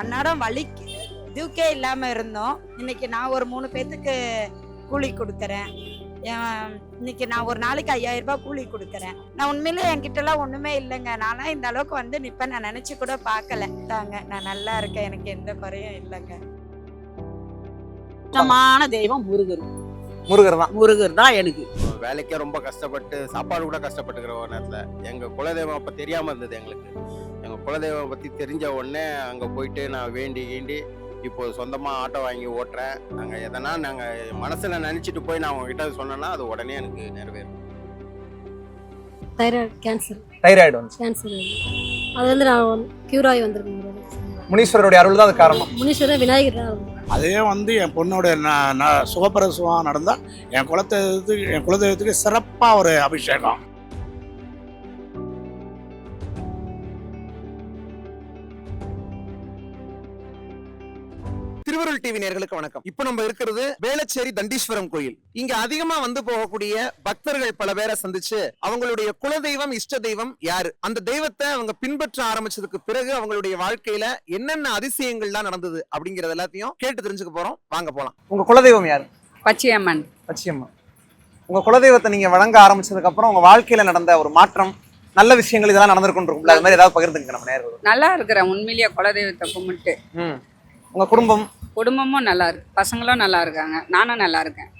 அன்னாடம் வலிக்கு இதுக்கே இல்லாம இருந்தோம். இன்னைக்கு நான் ஒரு மூணு பேத்துக்கு கூலி கொடுக்குறேன். இன்னைக்கு நான் ஒரு நாளைக்கு ஐயாயிரம் ரூபாய் கூலி கொடுக்குறேன். நான் உண்மையிலே என்கிட்ட எல்லாம் ஒண்ணுமே இல்லைங்க. நானும் இந்த அளவுக்கு வந்து நிப்பேன். நான் நினைச்சு கூட பார்க்கல. தாங்க நான் நல்லா இருக்கேன். எனக்கு எந்த குறையும் இல்லைங்க. சுத்தமான தெய்வம் முருகர். முருகர் தான். முருகர் தான் எனக்கு. வேலைக்கே ரொம்ப கஷ்டப்பட்டு சாப்பாடு கூட கஷ்டப்பட்டுக்கிற ஒரு நேரத்தில் எங்கள் குலதெய்வம் அப்போ தெரியாமல் இருந்தது எங்களுக்கு. எங்கள் குலதெய்வம் பற்றி தெரிஞ்ச உடனே அங்கே போயிட்டு நான் வேண்டி கீண்டி இப்போ சொந்தமாக ஆட்டோ வாங்கி ஓட்டுறேன். நாங்கள் எதனா நாங்கள் மனசில் நினச்சிட்டு போய் நான் உங்ககிட்ட சொன்னேன்னா அது உடனே எனக்கு நிறைவேறும். தைராய்டு கேன்சர் தைராய்டு வந்து. கேன்சர் அது வந்து நான் க்யூர் ஆகி வந்திருக்கேன். முனீஸ்வரருடைய அருள் தான் அது காரணம். முனீஸ்வரர் விநாயகர் தான் அதே வந்து என் பொண்ணோட ந- ந- சுகப்பிரசவம் நடந்தால் என் குலதெய்வத்துக்கு என் குலதெய்வத்துக்கு சிறப்பாக ஒரு அபிஷேகம். திருவருள் டிவி நேர்களுக்கு வணக்கம். இப்போ நம்ம இருக்கிறது வேளச்சேரி தண்டீஸ்வரம் கோயில். இங்க அதிகமா வந்து போகக்கூடிய பக்தர்கள் பல பேரை சந்திச்சு அவங்களுடைய குலதெய்வம் இஷ்ட தெய்வம் யாரு? அந்த தெய்வத்தை அவங்க பின்பற்ற ஆரம்பிச்சதுக்கு பிறகு அவங்களுடைய வாழ்க்கையில என்னென்ன அதிசயங்கள்லாம் நடந்தது அப்படிங்கறது எல்லாத்தையும் கேட்டு தெரிஞ்சுக்க போறோம். வாங்க போலாம். உங்க குலதெய்வம் யாரு? பச்சையம்மன். லட்சியம்மா உங்க குலதெய்வத்தை நீங்க வணங்க ஆரம்பிச்சதுக்கு அப்புறம் உங்க வாழ்க்கையில நடந்த ஒரு மாற்றம் நல்ல விஷயங்கள் இதெல்லாம் நடந்திருக்கும் அது மாதிரி ஏதாவது பகிர்ந்துங்க நம்ம நேரம் நல்லா இருக்கிறேன். உண்மையிலேயே குலதெய்வத்தை கும்பிட்டு. உங்க குடும்பம்? குடும்பமும் நல்லா இருக்கு. பசங்களும் நல்லா இருக்காங்க. நானும் நல்லா இருக்கேன்.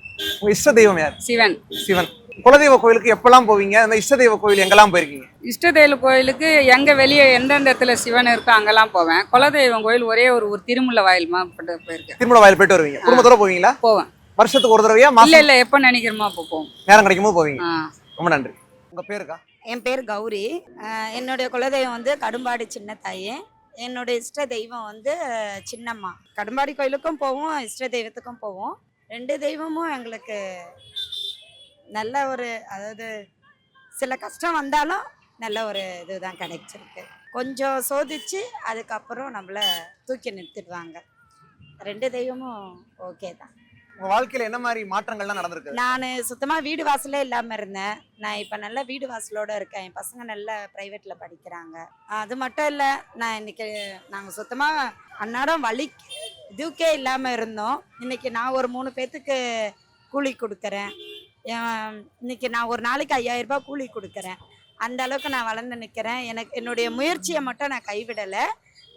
உங்க இஷ்ட தெய்வம் யார்? சிவன். சிவன். குலதெய்வ கோயிலுக்கு எப்பெல்லாம் போவீங்க? அந்த இஷ்ட தெய்வ கோயில் எங்கெல்லாம் போயிருக்கீங்க? இஷ்டதெய்வ கோயிலுக்கு எங்க வெளியே எந்தெந்த இடத்துல சிவன் இருக்கோ அங்கெல்லாம் போவேன். குலதெய்வம் கோயில் ஒரே ஒரு ஒரு திருமுல்ல வாயில் மாப்பிட்டு போயிருக்கேன். திருமண வாயில் போயிட்டு வருவீங்க. குடும்பத்தோட போவீங்களா? போவேன். வருஷத்துக்கு ஒரு தடவையா இல்ல மாசம்? இல்ல எப்ப நினைக்கிறோமோ அப்போ போவோம். நேரம் கிடைக்கும் போவீங்க. ரொம்ப நன்றி. உங்க பேருக்கா என் பேர் கௌரி. என்னுடைய குலதெய்வம் வந்து கடும்பாடி சின்ன தாயி என்னோட இஷ்ட தெய்வம் வந்து சின்னம்மா. கடும்பாடி கோயிலுக்கும் போவோம் இஷ்ட தெய்வத்துக்கும் போவோம். ரெண்டு தெய்வமும் எங்களுக்கு நல்ல ஒரு அதாவது சில கஷ்டம் வந்தாலும் நல்ல ஒரு இதுதான் கிடைச்சிருக்கு. கொஞ்சம் சோதிச்சு அதுக்கப்புறம் நம்மளை தூக்கி நிறுத்திடுவாங்க. ரெண்டு தெய்வமும் ஓகே தான். உங்க வாழ்க்கையில என்ன மாதிரி மாற்றங்கள்லாம் நடந்திருக்கு? நான் சுத்தமாக வீடு வாசலே இல்லாமல் இருந்தேன். நான் இப்போ நல்ல வீடு வாசலோட இருக்கேன். என் பசங்க நல்ல ப்ரைவேட்டில் படிக்கிறாங்க. அது மட்டும் இல்லை நான் இன்னைக்கு நாங்கள் சுத்தமாக அன்னாடம் வழி இதுக்கே இல்லாமல் இருந்தோம். இன்னைக்கு நான் ஒரு மூணு பேர்த்துக்கு கூலி கொடுக்குறேன். இன்னைக்கு நான் ஒரு நாளைக்கு ஐயாயிரம் ரூபாய் கூலி கொடுக்குறேன். அந்த அளவுக்கு நான் வளர்ந்து நிற்கிறேன் எனக்கு என்னுடைய முயற்சியை மட்டும் நான் கைவிடலை.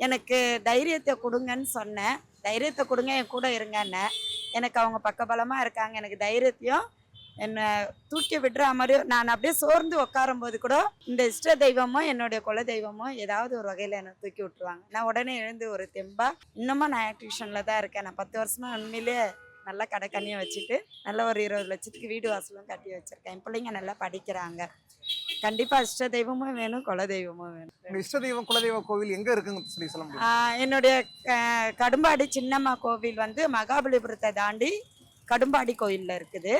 எனக்கு தைரியத்தை கொடுங்கன்னு சொன்னேன். தைரியத்தை கொடுங்க என் கூட இருங்கன்னு. எனக்கு அவங்க பக்கபலமாக இருக்காங்க. எனக்கு தைரியத்தையும் என்னை தூக்கி விடுற மாதிரி நான் அப்படியே சோர்ந்து உட்காரும் போது கூட இந்த இஷ்ட தெய்வமும் என்னுடைய குல தெய்வமும் ஏதாவது ஒரு வகையில் என்னை தூக்கி விட்டுருவாங்க. நான் உடனே எழுந்து ஒரு தெம்பா இன்னமும் நான் டியூஷனில் தான் இருக்கேன். நான் பத்து வருஷமா உண்மையிலேயே நல்லா கடை கண்ணியை வச்சுட்டு நல்ல ஒரு இருபது லட்சத்துக்கு வீடு வாசலும் கட்டி வச்சிருக்கேன். என் பிள்ளைங்க நல்லா படிக்கிறாங்க. கண்டிப்பாக இஷ்ட தெய்வமும் வேணும் குல தெய்வமும் வேணும். இஷ்ட தெய்வம் குலதெய்வ கோவில் எங்க இருக்குன்னு சொல்லி சொல்ல என்னுடைய கடும்பாடி சின்னம்மா கோவில் வந்து மகாபலிபுரத்தை தாண்டி கடும்பாடி கோயிலில் இருக்குது.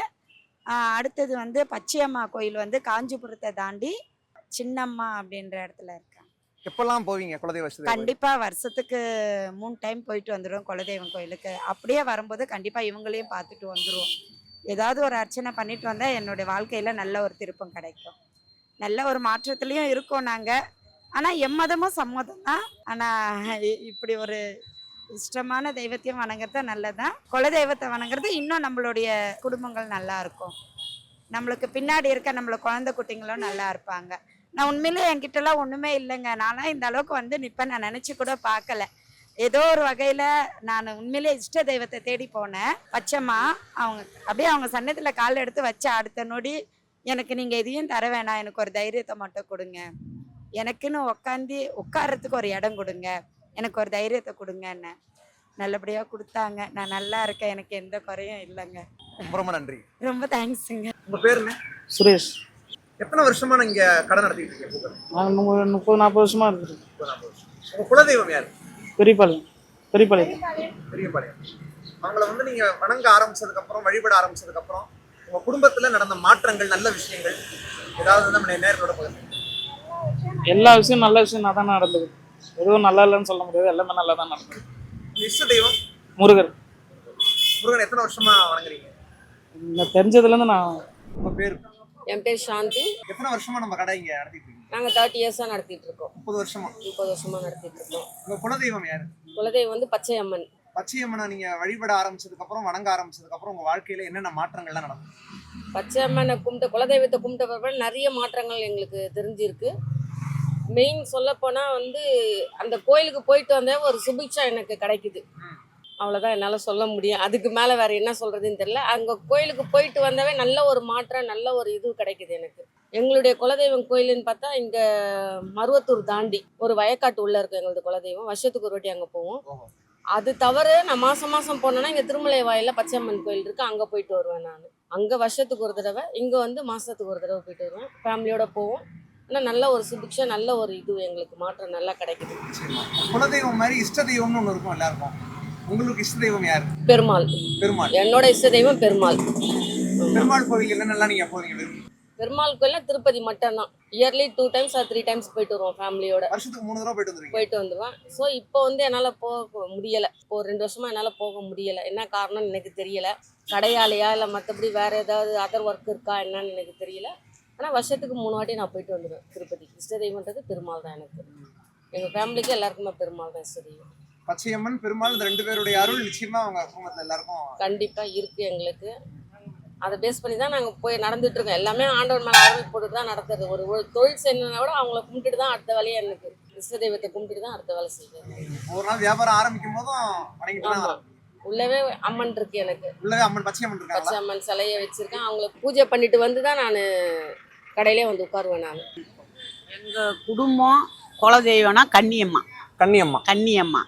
அடுத்தது வந்து பச்சையம்மா கோயில் வந்து காஞ்சிபுரத்தை தாண்டி சின்னம்மா அப்படின்ற இடத்துல இருக்காங்க எப்பெல்லாம் போவீங்க குலதெய்வ கண்டிப்பா வருஷத்துக்கு மூணு டைம் போயிட்டு வந்துடுவோம் குலதெய்வம் கோயிலுக்கு. அப்படியே வரும்போது கண்டிப்பா இவங்களையும் பார்த்துட்டு வந்துடுவோம் ஏதாவது ஒரு அர்ச்சனை பண்ணிட்டு வந்தா என்னுடைய வாழ்க்கையில நல்ல ஒரு திருப்பம் கிடைக்கும். நல்ல ஒரு மாற்றத்துலயும் இருக்கோம் நாங்க. ஆனா எம்மதமும் சம்மதம் தான். ஆனா இப்படி ஒரு இஷ்டமான தெய்வத்தையும் வணங்குறது நல்லதுதான் குலதெய்வத்தை வணங்குறது இன்னும் நம்மளுடைய குடும்பங்கள் நல்லா இருக்கும். நம்மளுக்கு பின்னாடி இருக்க நம்மள குழந்தை குட்டிங்களும் நல்லா இருப்பாங்க. நான் உண்மையிலே என்கிட்டலாம் ஒன்றுமே இல்லைங்க. நான்லாம் இந்த அளவுக்கு வந்து நிற்பேன் நான் நினச்சி கூட பார்க்கல. ஏதோ ஒரு வகையில் நான் உண்மையிலே இஷ்ட தெய்வத்தை தேடி போனேன். பச்சைம்மா அவங்க அப்படியே அவங்க சன்னத்தில் கால் எடுத்து வச்ச அடுத்த நொடி எனக்கு நீங்கள் எதையும் தர வேணாம். எனக்கு ஒரு தைரியத்தை மட்டும் கொடுங்க. எனக்குன்னு உட்காந்து உட்கார்றதுக்கு ஒரு இடம் கொடுங்க. எனக்கு ஒரு தைரியத்தை கொடுங்கன்னு நல்லபடியாக கொடுத்தாங்க. நான் நல்லா இருக்கேன். எனக்கு எந்த குறையும் இல்லைங்க. ரொம்ப ரொம்ப நன்றி. ரொம்ப தேங்க்ஸுங்க உங்க பேருங்க சுரேஷ். எத்தனை வருஷமா நீங்க கடை நடத்திட்டு இருக்கீங்க பூக்கடை? நாங்கள் முப்பது நாற்பது வருஷமா இருக்குது. உங்க குலதெய்வம் யாரு? பெரியபாளையம். பெரியபாளையம். பெரியபாளையம். அவங்கள வந்து நீங்க வணங்க ஆரம்பிச்சதுக்கு அப்புறம் வழிபட ஆரம்பிச்சதுக்கு அப்புறம் உங்க குடும்பத்துல நடந்த மாற்றங்கள் நல்ல விஷயங்கள் ஏதாவது நம்ம நேர்களோட பகிர்ந்து எல்லா விஷயம் நல்ல விஷயம் தான் நடந்தது. எதுவும் நல்லா இல்லைன்னு சொல்ல முடியாது. எல்லாமே நல்லா தான் நடந்தது. இஷ்ட தெய்வம்? முருகர். முருகன் எத்தனை வருஷமா வணங்குறீங்க? தெரிஞ்சதுலேருந்து நான் உங்க பேரு? என் பேர் சாந்தி. எத்தனை வருஷமா நம்ம கடை இங்க நடத்திட்டு இருக்கீங்க? நாங்கள் தேர்ட்டி இயர்ஸாக நடத்திட்டு இருக்கோம். முப்பது வருஷமா? முப்பது வருஷமாக நடத்திட்டு இருக்கோம். உங்க குலதெய்வம் யாரு? குலதெய்வம் வந்து பச்சை அம்மன் பச்சையம்மனை நீங்க வழிபட ஆரம்பிச்சதுக்கு அப்புறம் வணங்க ஆரம்பிச்சதுக்கு அப்புறம் உங்க வாழ்க்கையில என்னென்ன மாற்றங்கள்லாம் நடக்கும் பச்சை அம்மனை கும்பிட்ட குலதெய்வத்தை கும்பிட்ட பிறகு நிறைய மாற்றங்கள் எங்களுக்கு தெரிஞ்சிருக்கு. மெயின் சொல்லப்போனால் வந்து அந்த கோயிலுக்கு போயிட்டு வந்தே ஒரு சுபிக்ஷா எனக்கு கிடைக்குது. அவ்வளோதான் என்னால் சொல்ல முடியும். அதுக்கு மேலே வேறு என்ன சொல்கிறதுன்னு தெரியல. அங்கே கோயிலுக்கு போயிட்டு வந்தவே நல்ல ஒரு மாற்றம் நல்ல ஒரு இது கிடைக்குது எனக்கு. எங்களுடைய குலதெய்வம் கோயிலுன்னு பார்த்தா இங்கே மருவத்தூர் தாண்டி ஒரு வயக்காட்டு உள்ளே இருக்கும் எங்களது குலதெய்வம். வருஷத்துக்கு ஒரு வாட்டி அங்கே போவோம். அது தவிர நான் மாதம் மாதம் போனேன்னா இங்கே திருமலை வாயிலில் பச்சையம்மன் கோயில் இருக்குது அங்கே போயிட்டு வருவேன் நான். அங்கே வருஷத்துக்கு ஒரு தடவை இங்கே வந்து மாதத்துக்கு ஒரு தடவை போயிட்டு வருவேன். ஃபேமிலியோட போவோம். ஆனால் நல்ல ஒரு சுபிக்ஷா நல்ல ஒரு இது எங்களுக்கு மாற்றம் நல்லா கிடைக்குது. குலதெய்வம் மாதிரி இஷ்ட தெய்வம்னு ஒண்ணு இருக்கும் எல்லாருக்கும். உங்களுக்கு இஷ்ட தெய்வம் யாரு? பெருமாள். பெருமாள். என்னோட இஷ்ட தெய்வம் பெருமாள். பெருமாள் கோவில் என்னென்னலாம் நீங்க போறீங்க? விரும்பி? பெருமாள் கோயில்னா திருப்பதி மட்டும்தான். Yearly two times or three times போயிட்டு வருவோம் ஃபேமிலியோட வருஷத்துக்கு மூணு தடவை போயிட்டு வந்துருவீங்க. போயிட்டு வந்துடுவேன் ஸோ இப்போ வந்து என்னால் போக முடியலை. இப்போ ஒரு ரெண்டு வருஷமா என்னால் போக முடியலை. என்ன காரணம்னு எனக்கு தெரியல. கடையாலையா இல்லை மற்றபடி வேறு ஏதாவது அதர் ஒர்க் இருக்கா என்னன்னு எனக்கு தெரியல. ஆனால் வருஷத்துக்கு மூணு வாட்டி நான் போயிட்டு வந்துடுவேன் திருப்பதி. இஷ்ட தெய்வன்றது பெருமாள் தான் எனக்கு. எங்கள் ஃபேமிலிக்கு எல்லாருக்குமே பெருமாள் தான் இஷ்ட தெய்வம். பச்சையம்மன் பெருமாள் இந்த ரெண்டு பேருடைய அருள் நிச்சயமா அவங்க குடும்பத்துல எல்லாருக்கும் கண்டிப்பாக இருக்குது எங்களுக்கு. அதை பேஸ் பண்ணி தான் நாங்கள் போய் நடந்துட்டு இருக்கோம். எல்லாமே ஆண்டவர் மேலே அருள் போட்டு தான் நடத்துறது ஒரு ஒரு தொழில் செய்யணும்னா கூட அவங்கள கும்பிட்டுட்டு தான் அடுத்த வேலையை எனக்கு. இஷ்ட தெய்வத்தை கும்பிட்டுட்டு தான் அடுத்த வேலை செய்வேன் ஒரு நாள் வியாபாரம் ஆரம்பிக்கும் போதும் வணங்கிட்டு தான் ஆமா. உள்ளவே அம்மன் இருக்கு எனக்கு. உள்ளவே அம்மன் பச்சையம்மன் பச்சை இருக்காங்களா அம்மன் சிலையை வச்சிருக்கேன். அவங்கள பூஜை பண்ணிட்டு வந்து தான் நான் கடையிலே வந்து உட்காருவேன் நான். எங்கள் குடும்பம் குலதெய்வம்னா கன்னியம்மா. கன்னியம்மா. கன்னியம்மா.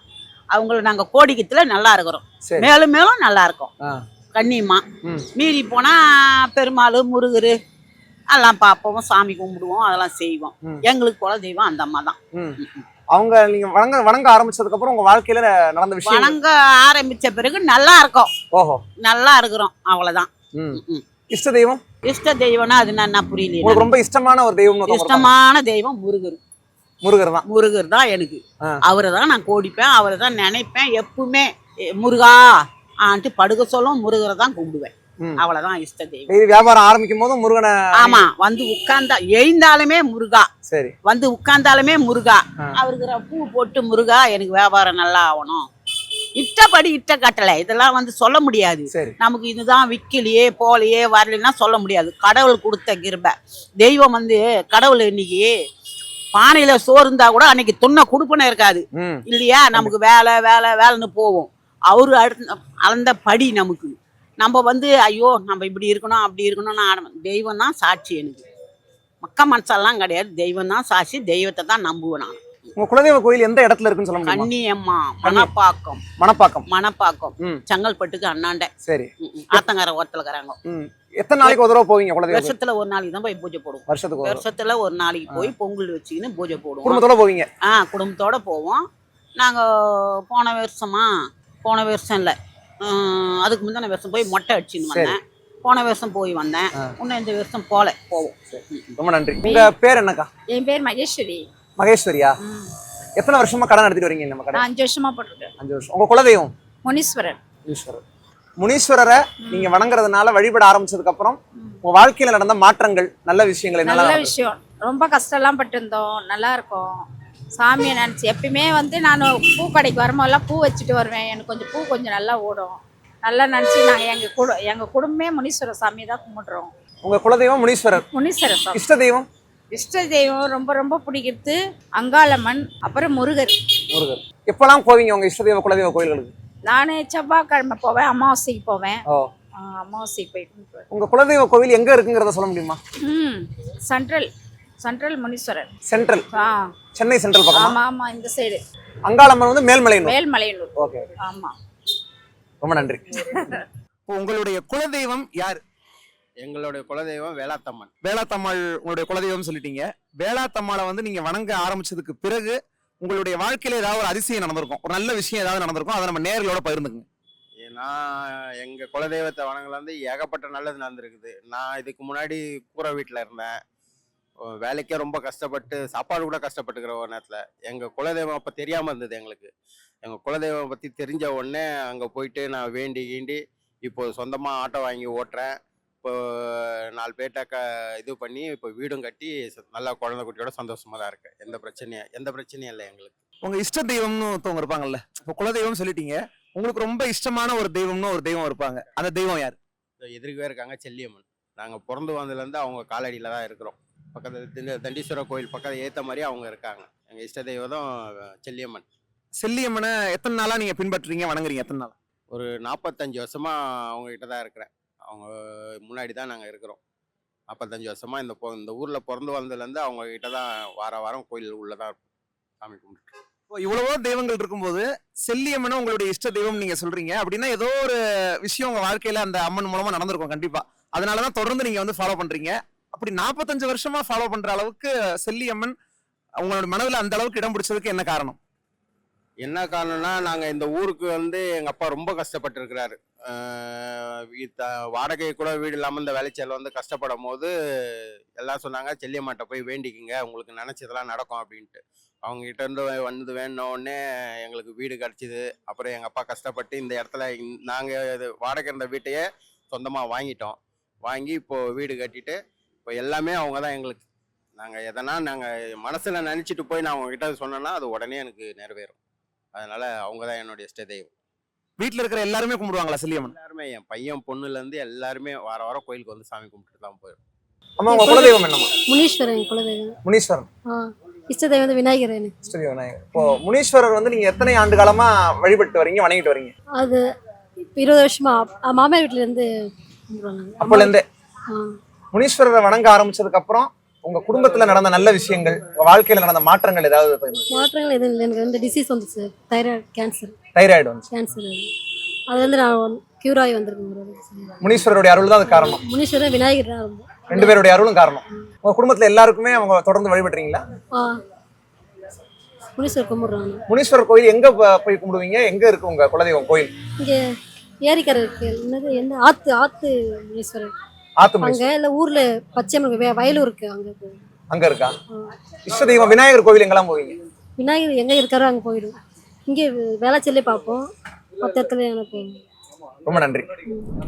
அவங்கள நாங்கள் கோடிக்கத்தில் நல்லா இருக்கிறோம். மேலும் மேலும் நல்லா இருக்கோம். ஆ. கன்னியம்மா ம். மீறி போனால் பெருமாள் முருகர் எல்லாம் பார்ப்போம் சாமி கும்பிடுவோம் அதெல்லாம் செய்வோம். எங்களுக்கு குலதெய்வம் அந்த அம்மா தான். அவங்க நீங்க வணங்க வணங்க ஆரம்பிச்சதுக்கு அப்புறம் உங்க வாழ்க்கையில நடந்த விஷயம் வணங்க ஆரம்பித்த பிறகு நல்லா இருக்கோம். ஓஹோ. நல்லா இருக்கிறோம். ம். இஷ்ட தெய்வம்? இஷ்ட தெய்வம்னா அது என்ன புரியல ரொம்ப இஷ்டமான ஒரு தெய்வம் இஷ்டமான தெய்வம் முருகர். முருகர் தான். முருகர் தான் எனக்கு. அவரை தான் நான் கோடிப்பேன் அவரை தான் நினைப்பேன் எப்பவுமே. முருகா ஆன்ட்டு படுக்க சொல்லும் முருகரை தான் கும்பிடுவேன். அவ்வளவுதான் இஷ்ட தெய்வம். வியாபாரம் ஆரம்பிக்கும் போதும் முருகனை ஆமா வந்து உட்கார்ந்தா எழுந்தாலுமே முருகா. சரி. வந்து உட்கார்ந்தாலுமே முருகா. அவருக்கு பூ போட்டு முருகா எனக்கு வியாபாரம் நல்லா ஆகணும். இட்டபடி இட்ட கட்டளை. இதெல்லாம் வந்து சொல்ல முடியாது. நமக்கு இதுதான் விக்கலையே போலையே வரலைன்னா சொல்ல முடியாது. கடவுள் கொடுத்த கிருபை. தெய்வம் வந்து கடவுள் இன்னைக்கு பானையில சோறு இருந்தா கூட அன்னைக்கு துண்ண குடுப்பனை இருக்காது. இல்லையா? நமக்கு வேலை வேலை வேலைன்னு போவோம். அவரு அளந்த படி நமக்கு. நம்ம வந்து ஐயோ நம்ம இப்படி இருக்கணும் அப்படி இருக்கணும்னு தெய்வம் தான் சாட்சி எனக்கு. மக்க மனசெல்லாம் கிடையாது. தெய்வம் தான் சாட்சி தெய்வத்தை தான் நம்புவேன் நான். உங்க குலதெய்வ கோயில் எந்த இடத்துல இருக்குன்னு சொல்ல முடியுமா? கன்னியம்மா மணப்பாக்கம். மணப்பாக்கம். மணப்பாக்கம். செங்கல்பட்டுக்கு அண்ணாண்ட. சரி. ஆத்தங்கரை ஓரத்தில் இருக்கிறாங்க. எத்தனை நாளைக்கு ஒரு தடவை போவீங்க குலதெய்வ கோயில்? வருஷத்துல ஒரு நாளைக்கு தான் போய் பூஜை போடுவோம். வருஷத்துக்கு ஒரு. வருஷத்துல ஒரு நாளைக்கு போய் பொங்கல் வச்சுக்கின்னு பூஜை போடுவோம். குடும்பத்தோட போவீங்க? ஆ குடும்பத்தோட போவோம். நாங்கள் போன வருஷமா போன வருஷம் இல்லை. அதுக்கு முந்தின வருஷம் போய் மொட்டை அடிச்சுன்னு. வந்தேன். போன வருஷம் போய் வந்தேன். இன்னும் இந்த வருஷம் போல போவோம். ரொம்ப நன்றி. உங்க பேர் என்னக்கா? என் பேர் மகேஸ்வரி. மகேஸ்வரியா? எத்தனை வருஷமா கடை நடத்திட்டு வரீங்க நம்ம கடை அஞ்சு வருஷமா போட்டிருக்கேன் அஞ்சு வருஷம். உங்க குலதெய்வம்? முனீஸ்வரன் முனீஸ்வரர். முனீஸ்வரரை நீங்க வணங்குறதுனால வழிபட ஆரம்பிச்சதுக்கு அப்புறம் உங்க வாழ்க்கையில நடந்த மாற்றங்கள் நல்ல விஷயங்கள் நல்ல விஷயம். ரொம்ப கஷ்டம்லாம் பட்டிருந்தோம். நல்லா இருக்கும். சாமியை நினச்சி எப்பயுமே வந்து நான் பூ கடைக்கு வரும்போதெல்லாம் பூ வச்சுட்டு வருவேன். எனக்கு கொஞ்சம் பூ கொஞ்சம் நல்லா ஓடும். நல்லா நினச்சி நாங்கள் எங்கள் குடு எங்கள் குடும்பமே முனீஸ்வரர் சாமி தான் கும்பிடுறோம். உங்க குலதெய்வம் முனீஸ்வரர். முனீஸ்வரர் சாமி. இஷ்ட தெய்வம்? இஷ்ட தெய்வம் ரொம்ப ரொம்ப பிடிக்கிறது அங்காளம்மன் அப்புறம் முருகர். முருகர். எப்பெல்லாம் போவீங்க உங்க இஷ்ட தெய்வ குலதெய்வ கோயில்களுக்கு? நான் செவ்வாய்க்கிழமை போவேன் அமாவாசைக்கு போவேன். அமாவாசைக்கு போயிட்டு. உங்க குலதெய்வ கோவில் எங்க இருக்குங்கிறத சொல்ல முடியுமா? ம் சென்ட்ரல் சென்ட்ரல் முனீஸ்வரர். சென்ட்ரல். ஆ. சென்னை சென்ட்ரல் பக்கம்? ஆமாம் ஆமாம் இந்த சைடு அங்காளம்மன் வந்து மேல்மலையனூர். மேல்மலையனூர். ஓகே. ஆமாம் ரொம்ப நன்றி. உங்களுடைய குலதெய்வம் யார்? எங்களுடைய குலதெய்வம் வேளாத்தம்மன். வேளாத்தம்மாள் உங்களுடைய குலதெய்வம் சொல்லிட்டீங்க. வேளாத்தம்மாளை வந்து நீங்க வணங்க ஆரம்பிச்சதுக்கு பிறகு உங்களுடைய வாழ்க்கையில ஏதாவது ஒரு அதிசயம் நடந்திருக்கும். ஒரு நல்ல விஷயம் ஏதாவது நடந்திருக்கும். அதை நம்ம நேர்களோட பகிர்ந்துங்க நான் எங்கள் குலதெய்வத்தை வணங்கலேருந்து வந்து ஏகப்பட்ட நல்லது நடந்திருக்குது. நான் இதுக்கு முன்னாடி கூரை வீட்டில் இருந்தேன். வேலைக்கே ரொம்ப கஷ்டப்பட்டு சாப்பாடு கூட கஷ்டப்பட்டுக்கிற ஒரு நேரத்தில். எங்கள் குலதெய்வம் அப்போ தெரியாமல் இருந்தது எங்களுக்கு. எங்கள் குலதெய்வம் பற்றி தெரிஞ்ச உடனே அங்கே போயிட்டு நான் வேண்டி கீண்டி இப்போ சொந்தமாக ஆட்டோ வாங்கி ஓட்டுறேன். இப்போ நாலு பேர்ட்ட க இது பண்ணி இப்போ வீடும் கட்டி நல்லா குழந்தை குட்டியோட சந்தோஷமாக தான் இருக்கேன் எந்த பிரச்சனையும் எந்த பிரச்சனையும் இல்லை எங்களுக்கு. உங்க இஷ்ட தெய்வம்னு ஒருத்தவங்க இருப்பாங்கல்ல இப்போ குலதெய்வம் சொல்லிட்டீங்க உங்களுக்கு ரொம்ப இஷ்டமான ஒரு தெய்வம்னு ஒரு தெய்வம் இருப்பாங்க. அந்த தெய்வம் யார்? எதிர்க்கவே இருக்காங்க செல்லியம்மன். நாங்கள் பிறந்து வந்ததுலேருந்து அவங்க காலடியில் தான் இருக்கிறோம். பக்கத்தில் திண்ட- தண்டீஸ்வரர் கோயில் பக்கத்தில் ஏற்ற மாதிரி அவங்க இருக்காங்க. எங்கள் இஷ்ட தெய்வம் செல்லியம்மன். செல்லியம்மனை எத்தனை நாளா நீங்க பின்பற்றுறீங்க வணங்குறீங்க எத்தனை நாள்? ஒரு நாற்பத்தஞ்சு வருஷமா அவங்க கிட்ட தான் இருக்கிறேன். அவங்க முன்னாடி தான் நாங்கள் இருக்கிறோம். நாற்பத்தஞ்சு வருஷமா இந்த இந்த ஊரில் பிறந்து வந்ததுலேருந்து அவங்க கிட்ட தான் வார வாரம் கோயில் உள்ள தான் இருப்போம். சாமி கும்பிட்டு இப்போ இவ்வளவோ தெய்வங்கள் இருக்கும்போது செல்லியம்மனை உங்களுடைய இஷ்ட தெய்வம் நீங்க சொல்றீங்க. அப்படின்னா ஏதோ ஒரு விஷயம் உங்க வாழ்க்கையில அந்த அம்மன் மூலமா நடந்திருக்கும் கண்டிப்பா. அதனாலதான் தொடர்ந்து நீங்க வந்து ஃபாலோ பண்றீங்க. அப்படி நாற்பத்தஞ்சு வருஷமா ஃபாலோ பண்ற அளவுக்கு செல்லியம்மன் உங்களோட மனதுல அந்த அளவுக்கு இடம் பிடிச்சதுக்கு என்ன காரணம்? என்ன காரணம்னா நாங்கள் இந்த ஊருக்கு வந்து எங்கள் அப்பா ரொம்ப கஷ்டப்பட்டிருக்கிறாரு. வாடகை கூட வீடு இல்லாமல் இந்த விளைச்சல் வந்து கஷ்டப்படும் போது எல்லாம் சொன்னாங்க செல்லியம்மாட்ட போய் வேண்டிக்கிங்க உங்களுக்கு நினச்சதெல்லாம் நடக்கும் அப்படின்ட்டு. அவங்ககிட்ட இருந்து வந்து வேணுன எங்களுக்கு வீடு கிடச்சிது. அப்புறம் எங்கள் அப்பா கஷ்டப்பட்டு இந்த இடத்துல நாங்கள் இது வாடகை இருந்த வீட்டையே சொந்தமாக வாங்கிட்டோம். வாங்கி இப்போது வீடு கட்டிட்டு இப்போ எல்லாமே அவங்க தான் எங்களுக்கு. நாங்கள் எதனா நாங்கள் மனசில் நினச்சிட்டு போய் நான் அவங்ககிட்ட சொன்னேன்னா அது உடனே எனக்கு நிறைவேறும். அதனால் அவங்க தான் என்னுடைய இஷ்ட தெய்வம் வீட்டுல இருக்கிற எல்லாருமே கும்பிடுவாங்களா செல்லியம்மன்? எல்லாருமே என் பையன் பொண்ணுல இருந்து எல்லாருமே வார வாரம் கோயிலுக்கு வந்து சாமி கும்பிட்டுட்டு தான் போயிடும் அம்மா உங்க குலதெய்வம் என்னம்மா? முனீஸ்வரன் என் குலதெய்வம். முனீஸ்வரன். ஆ இஷ்ட தெய்வம் விநாயகர் எனக்கு ஸ்ரீ விநாயகர். இப்போ முனீஸ்வரர் வந்து நீங்க எத்தனை ஆண்டு காலமா வழிபட்டு வரீங்க வணங்கிட்டு வரீங்க? அது இப்போ இருபது வருஷமா அ- மாமியார் வீட்டுல இருந்து கும்பிடுவாங்க. அப்போல இருந்தே. ஆ. முனீஸ்வரரை வணங்க ஆரம்பிச்சதுக்கு அப்புறம் உங்க குடும்பத்துல நடந்த நல்ல விஷயங்கள் உங்க வாழ்க்கையில நடந்த மாற்றங்கள் ஏதாவது மாற்றங்கள் எதுவும் இல்லை. எனக்கு வந்து டிசீஸ் வந்துச்சு. தைராய்டு கேன்சர் தைராய்டு வந்து கேன்சர் அது வந்து நான் க்யூர் ஆகி வந்திருக்கேன் முனீஸ்வரருடைய அருள் தான் அது காரணம். முனீஸ்வரன் விநாயகர் தான் ரெண்டு பேருடைய அருளும் காரணம். உங்க குடும்பத்துல எல்லாருக்குமே அவங்க தொடர்ந்து வழிபடுறீங்களா? முனீஸ்வரர் கும்பிட்றாங்க. முனீஸ்வரர் கோயில் எங்க போய் கும்பிடுவீங்க? எங்க இருக்கு உங்க குலதெய்வம் கோயில்? இங்கே ஏரிக்கரை இருக்கு. என்னது? என்ன? ஆத்து ஆத்து முனீஸ்வரர். அங்க முனீஸ்வரர் இல்ல ஊர்ல பச்சைமலை வே- வயலூர் இருக்கு அங்க. அங்க இருக்கா. இஷ்ட தெய்வம் விநாயகர் கோவில் எங்கெல்லாம் போவீங்க? விநாயகர் எங்க இருக்காரோ அங்க போயிடும். இங்கே வேளாச்சல்லே பார்ப்போம். மற்ற இடத்துல எனக்கு ரொம்ப நன்றி.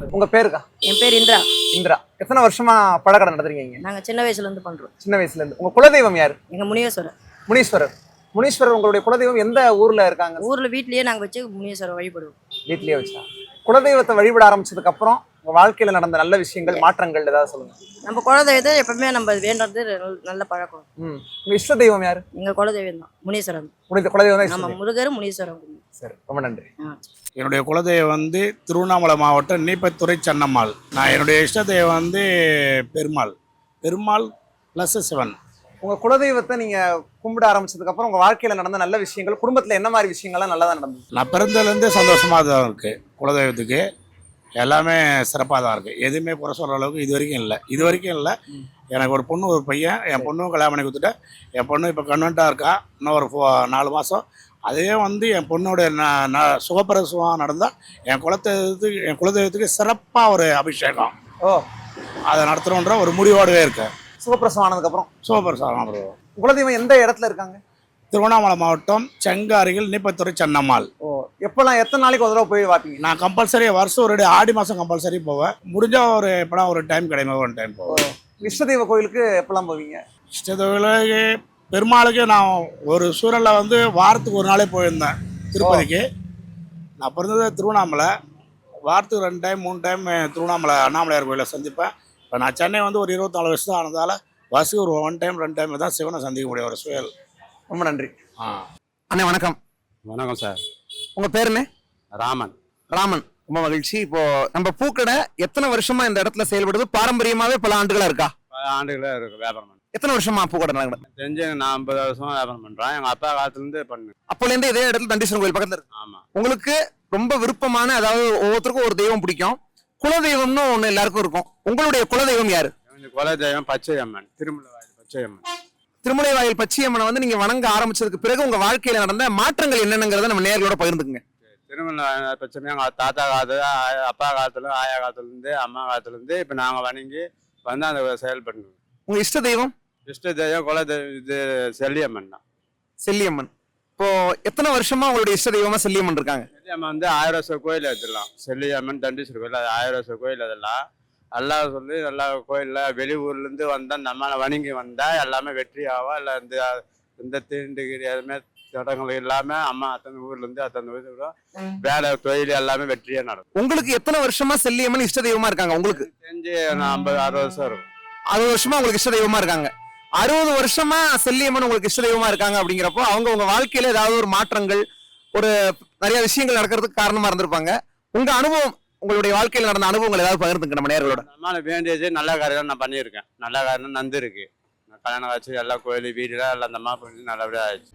உங்க பேருக்கா என் பேர் இந்திரா. இந்திரா. எத்தனை வருஷமா பழக்கடை நடத்துறீங்க? நாங்க சின்ன வயசுல இருந்து பண்றோம். சின்ன வயசுல இருந்து. உங்க குலதெய்வம் யாரு? எங்க முனியேஸ்வரர் முனீஸ்வரர். முனீஸ்வரர் உங்களுடைய குலதெய்வம் எந்த ஊர்ல இருக்காங்க? ஊர்ல வீட்லயே நாங்க வச்சு முனியேஸ்வரர் வழிபடுவோம். வீட்லயே வச்சா? குலதெய்வத்தை வழிபட ஆரம்பிச்சதுக்கு அப்புறம் உங்க வாழ்க்கையில நடந்த நல்ல விஷயங்கள் மாற்றங்கள் ஏதாவது சொல்லுங்க. நம்ம குலதெய்வத்தை எப்பவுமே நம்ம வேண்டது நல்ல பழக்கம். ம். உங்க இஷ்ட தெய்வம் யாரு? எங்க குலதெய்வம் தான் முனீஸ்வரன் உங்களுடைய குலதெய்வம் தான் இஷ்ட நம்ம தெய்வம். முருகர் முனீஸ்வரன் சரி ரொம்ப நன்றி. என்னுடைய குலதெய்வம் வந்து திருவண்ணாமலை மாவட்டம் நீப்பத்துறை சன்னம்மாள். நான் என்னுடைய இஷ்ட தெய்வம் வந்து பெருமாள். பெருமாள் ப்ளஸ் சிவன். உங்க குலதெய்வத்தை நீங்க கும்பிட ஆரம்பிச்சதுக்கு அப்புறம் உங்க வாழ்க்கையில நடந்த நல்ல விஷயங்கள் குடும்பத்துல என்ன மாதிரி விஷயங்கள்லாம் நல்லதா நடந்தது? நான் பிறந்ததுலேருந்தே சந்தோஷமாக தான் இருக்குது குலதெய்வத்துக்கு. எல்லாமே சிறப்பாக தான் இருக்குது எதுவுமே குறை சொல்கிற அளவுக்கு இது வரைக்கும் இல்லை. இது வரைக்கும் இல்லை. எனக்கு ஒரு பொண்ணு ஒரு பையன். என் பொண்ணும் கல்யாணம் பண்ணி கொடுத்துட்டேன். என் பொண்ணு இப்போ கன்வெண்ட்டாக இருக்கா? இன்னும் ஒரு ஃபோ- நாலு மாதம் அதே வந்து என் பொண்ணோட ந- ந- சுகப்பிரசவம் நடந்தால் என் குலதெய்வத்துக்கு என் குலதெய்வத்துக்கு சிறப்பாக ஒரு அபிஷேகம். ஓ. அதை நடத்துகிறோன்ற ஒரு முடிவோடவே இருக்கேன். சுகப்பிரசவம் ஆனதுக்கு அப்புறம் சுகப்பிரசவம். குலதெய்வம் எந்த இடத்துல இருக்காங்க? திருவண்ணாமலை மாவட்டம் செங்காரிகள் நீப்பத்துறை சென்னம்மாள். ஓ எப்பெல்லாம் எத்தனை நாளைக்கு ஒரு தடவை போய் பார்ப்பீங்க? நான் கம்பல்சரி வருஷம் ஒரு ஆடி மாதம் கம்பல்சரி போவேன். முடிஞ்ச ஒரு எப்படா ஒரு டைம் கிடைக்கும்? ஒரு டைம் போவேன். இஷ்ட தெய்வ கோயிலுக்கு எப்பெல்லாம் போவீங்க? இஷ்டத்தொழிலுக்கு பெருமாளுக்கு நான் ஒரு சூழலில் வந்து வாரத்துக்கு ஒரு நாளே போயிருந்தேன் திருப்பதிக்கு. நான் பிறந்தது திருவண்ணாமலை. வாரத்துக்கு ரெண்டு டைம் மூணு டைம் திருவண்ணாமலை அண்ணாமலையார் கோயிலை சந்திப்பேன். இப்போ நான் சென்னை வந்து ஒரு இருபத்தாலு வருஷம் ஆனதால் வருஷத்துக்கு ஒரு ஒன் டைம் ரெண்டு டைம் தான் சிவனை சந்திக்க முடியும் ஒரு சூழல் ரொம்ப நன்றி. ஆ. அண்ணே வணக்கம். வணக்கம் சார். உங்க பேர் என்ன? ராமன். ராமன். ரொம்ப மகிழ்ச்சி. இப்போ நம்ம பூக்கடை எத்தனை வருஷமா இந்த இடத்துல செயல்படுது? பாரம்பரியமாவே பல ஆண்டுகளா இருக்கா? பல ஆண்டுகளாக இருக்கு வியாபாரம் எத்தனை வருஷமா பூக்கடை நடக்குது? தெரிஞ்சு நான் ஐம்பது வருஷமா வியாபாரம் பண்ணுறேன் எங்கள் அப்பா காலத்துலேருந்து பண்ணு. அப்போல இருந்தே இதே இடத்துல தண்டீஸ்வரன் கோயில் பக்கத்துல இருக்கு. ஆமாம் உங்களுக்கு ரொம்ப விருப்பமான அதாவது ஒவ்வொருத்தருக்கும் ஒரு தெய்வம் பிடிக்கும். குலதெய்வம்னு ஒண்ணு எல்லாருக்கும் இருக்கும். உங்களுடைய குலதெய்வம் யாரு? குலதெய்வம் பச்சை அம்மன் திருமலை பச்சை அம்மன் திருமலை வாயில் பச்சையம்மனை வந்து நீங்க வணங்க ஆரம்பிச்சதுக்கு பிறகு உங்க வாழ்க்கையில நடந்த மாற்றங்கள் என்னென்னங்கிறத நம்ம நேர்களோட பகிர்ந்துக்குங்க. திருமலை பச்சை எங்கள் தாத்தா காலத்துல ஆயா- அப்பா காலத்துல ஆயா காலத்துலேருந்து அம்மா காலத்துலேருந்து இப்போ நாங்கள் வணங்கி வந்து அந்த செயல்படணும். உங்க இஷ்ட தெய்வம்? இஷ்ட தெய்வம் குலதெய்வம் இது செல்லியம்மன் தான். செல்லியம்மன். இப்போ எத்தனை வருஷமா உங்களுடைய இஷ்ட தெய்வமா செல்லியம்மன் இருக்காங்க? செல்லியம்மன் வந்து ஆயிரம் வருஷம் கோயில் எடுத்துடலாம் செல்லியம்மன் தண்டீஸ்வரர் கோயில் அது ஆயிரம் வருஷம் கோயில் அதெல்லாம். நல்லா சொல்லி நல்லா கோயிலில் வெளியூர்லேருந்து வந்தால் நம்மளை வணங்கி வந்தால் எல்லாமே வெற்றி ஆகும் இல்லை இந்த எந்த தீண்டுகிரி எதுவுமே தடங்கள் இல்லாம அம்மா அத்தனை ஊர்ல இருந்து அத்தனை ஊர்ல வேலை தொழில் எல்லாமே வெற்றியா நடக்கும். உங்களுக்கு எத்தனை வருஷமா செல்லியம்மன் இஷ்ட தெய்வமா இருக்காங்க உங்களுக்கு? தெரிஞ்சு நான் ஐம்பது அறுபது வருஷம் இருக்கும். அறுபது வருஷமா உங்களுக்கு இஷ்ட தெய்வமா இருக்காங்க. அறுபது வருஷமா செல்லியம்மன் உங்களுக்கு இஷ்ட தெய்வமா இருக்காங்க அப்படிங்கிறப்போ அவங்க உங்க வாழ்க்கையில ஏதாவது ஒரு மாற்றங்கள் ஒரு நிறைய விஷயங்கள் நடக்கிறதுக்கு காரணமா இருந்திருப்பாங்க. உங்க அனுபவம் உங்களுடைய வாழ்க்கையில் நடந்த அனுபவங்கள் ஏதாவது பகிர்ந்துங்க நம்ம நேர்களோட? நான் வேண்டியது நல்ல காரியம் நான் பண்ணியிருக்கேன். நல்ல காரியம் நந்து இருக்கு கல்யாணம் ஆச்சு எல்லா கோயில் வீடுலாம் எல்லாம் அந்த அம்மா நல்லபடியா ஆயிடுச்சு.